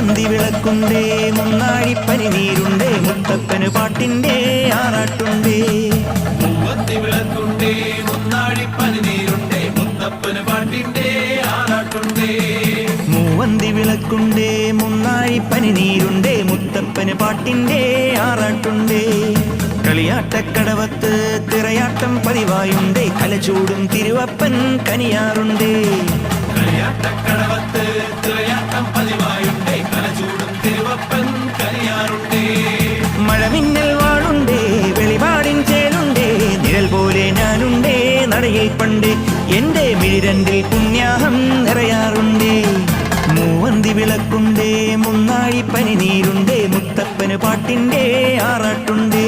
മൂവന്തി വിളക്കുണ്ടേ മുന്നാഴിപ്പനി നീരുണ്ടേ മുത്തപ്പന് പാട്ടിന്റെ ആറാട്ടുണ്ടേ. മന്തി വിളക്കുണ്ടേ മുന്നാടി പനിനീരുണ്ടേ മുത്തപ്പന് പാട്ടിന്റെ ആറാട്ടുണ്ടേ. മൂവന്തി വിളക്കുണ്ടേ മുന്നാഴിപ്പനി നീരുണ്ടേ മുത്തപ്പന് പാട്ടിന്റെ ആറാട്ടുണ്ടേ. കളിയാട്ടക്കടവത്ത് തിറയാട്ടം പതിവായുണ്ടേ കലചൂടും തിരുവപ്പൻ കനിയാറുണ്ടേ. കളിയാട്ടക്കടവത്ത് മഴമിന്നൽ വാളുണ്ടേ വെളിപാടിൻ ചേലുണ്ടേ നിഴൽ പോലെ ഞാനുണ്ടേ നടയിൽ പണ്ട് എന്റെ മിഴിരണ്ടിൽ പുണ്യാഹം നിറയാറുണ്ടേ. മൂവന്തി വിളക്കുണ്ടേ മുന്നാഴി പനി നീരുണ്ടേ മുത്തപ്പന് പാട്ടിന്റെ ആറാട്ടുണ്ടേ.